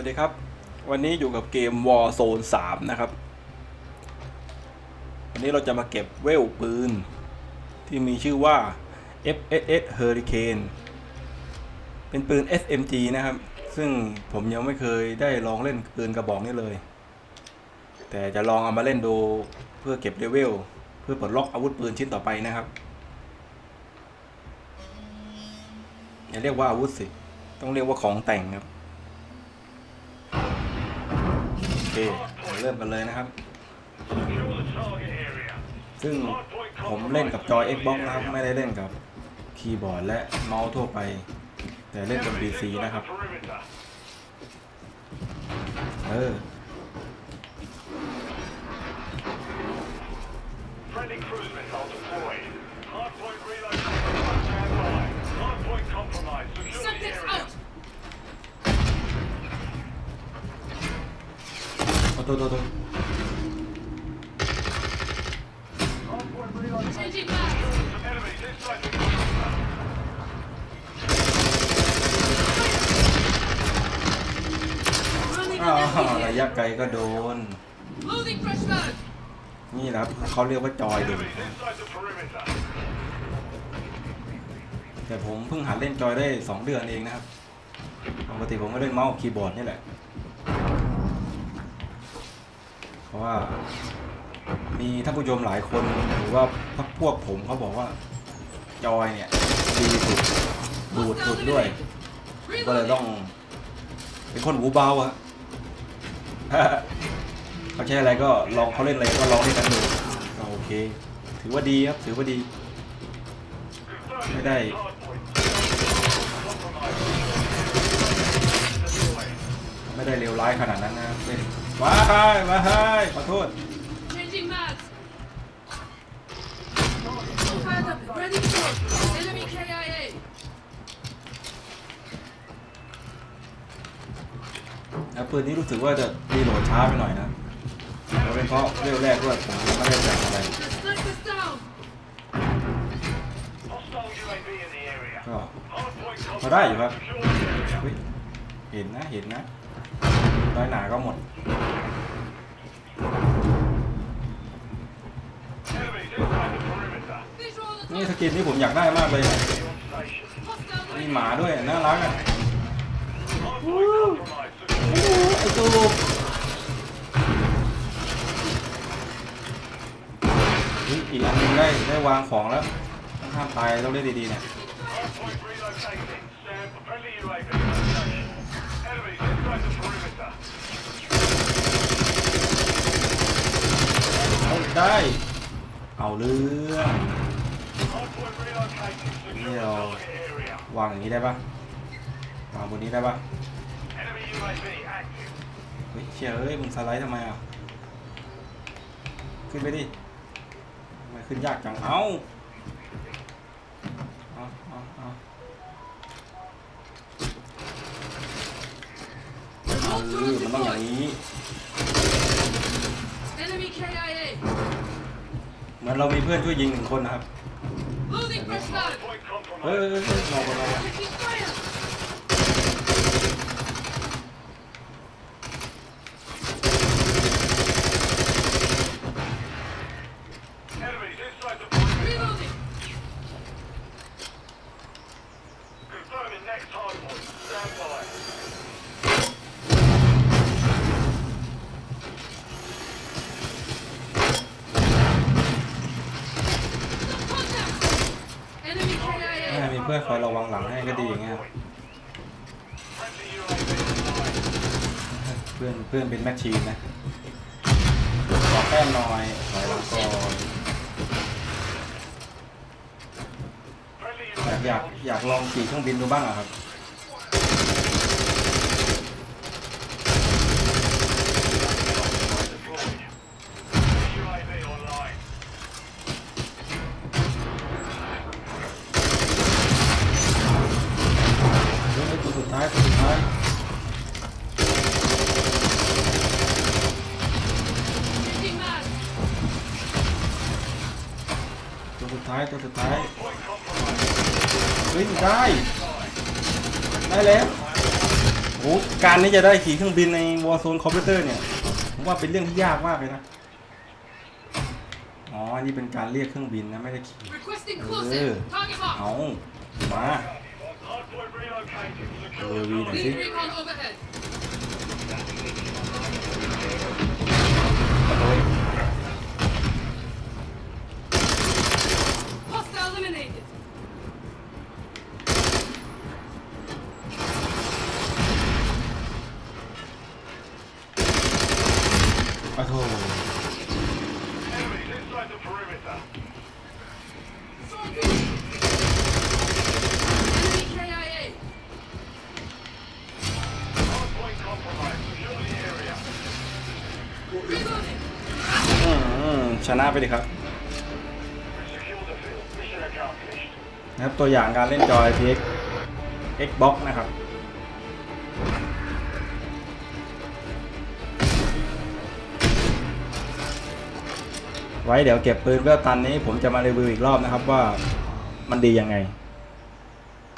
วัสดีครับ วันนี้อยู่กับเกม Warzone 3 นะครับ วันนี้เราจะมาเก็บเวลปืน ที่มีชื่อว่า FSS Hurricane เป็นปืน SMG นะครับ ซึ่งผมยังไม่เคยได้ลองเล่นปืนกระบอกนี้เลย แต่จะลองเอามาเล่นดูเพื่อเก็บเลเวล เพื่อปลดล็อกอาวุธปืนชิ้นต่อไปนะครับอย่าเรียกว่าอาวุธสิ ต้องเรียกว่าของแต่งครับ เริ่มกันเลยนะครับ ซึ่งผมเล่นกับจอย Xbox นะครับ ไม่ได้เล่นกับคีย์บอร์ดและเมาส์ทั่วไป แต่เล่นบน PC นะครับ เออ Friendly cruise missile deployed. Perimeter. อ้าวระยะไกลก็โดน นี่นะครับเขาเรียกว่าจอยดู Enemies inside the perimeter. แต่ผมเพิ่งหัดเล่นจอยได้ 2 เดือนเองนะครับ ปกติผมก็เล่นเมาส์คีย์บอร์ดนี่แหละ เพราะว่า มีท่านผู้ชมหลายคนหรือว่าพักพวกผมเขาบอกว่า จอยเนี่ยดีสุดดูดสุดด้วยก็เลยต้อง เป็นคนหูเบาอะเขาใช้อะไรก็ลองเขาเล่นอะไรก็ลองให้กันดูโอเค ถือว่าดีครับถือว่าดี ไม่ได้ไม่ได้เลวร้ายขนาดนั้นนะ ครับเล่นว้ายว้ายขอโทษ Changing maps! Fired up! Ready to go! Enemy KIA! แล้วปืนนี้รู้สึกว่าจะรีโหลดช้าไปหน่อยนะแล้วเป็นเพราะเร็วแรกด้วยผมยังไม่ได้แต่งอะไร The sniper's down! Hostile UAV in the area. ก็ Hardpoint พอได้อยู่ครับ Secure the area. เฮ้ยเห็นนะเห็นนะ น้อยหนาก็หมด นี่สกินที่ผมอยากได้มากเลย มีหมาด้วยน่ารักอะ Hardpoint compromised. Secure โอ้ไอตูบอีกอันหนึงได้ได้วางของแล้วต้องห้ามตายต้องเล่นดีๆเนี่ย เอาได้ เอาเรื่อง Hardpoint relocated. Secure the Yeah. target area. วางอย่างนี้ได้ปะวางบนนี้ได้ปะเฮ้ยเชี่ยเอ้ยมึงสไลด์ทำไมอะ ขึ้นไปดิทำไมขึ้นยากจัง เอ้าเอาเอาเอา ออมันต้องอย่างนี้ Enemy KIA! เหมือนเรามีเพื่อนช่วยยิงหนึ่งคนนะครับ Loading fresh mag! Hardpoint เฮ้ย compromised. เฮ้ยเฮ้ยรอก่อนรอก่อน Taking fire! Enemies inside the perimeter. Reloading! Confirming next hardpoint. Stand by. Contact! Enemy แม่ KIA! มีเพื่อนคอยระวังหลังให้ก็ดีอย่างเงี้ยเพื่อนเพื่อนเป็นแมชชีนนะขอแป้มหน่อยถอยหลังก่อนอยากอยากอยากลองขี่เครื่องบินดูบ้างอะครับ ท้ายตัวสุดท้าย Point compromised. เฮ้ยได้ ได้แล้วโอ้การนี้จะได้ขี่เครื่องบินใน Warzone Computer เนี่ยผมว่าเป็นเรื่องที่ยากมากเลยนะอ๋อนี่เป็นการเรียกเครื่องบินนะไม่ได้ขี่ Requesting Uh. close-in. Target เอา mark. มา Hardpoint relocated. Secure Uh, we the don't Lead see. recon overhead. Hostile eliminated. อะโถ Enemies inside the perimeter. Enemy KIA. Hardpoint compromised. Secure the area. Reloading. อืม ชนะไปดิครับ นะครับ ตัวอย่างการเล่นจอย PX Xbox นะครับ ไว้เดี๋ยวเก็บปืนเวลตันนี้ผมจะมารีวิวอีกรอบนะครับว่ามันดียังไง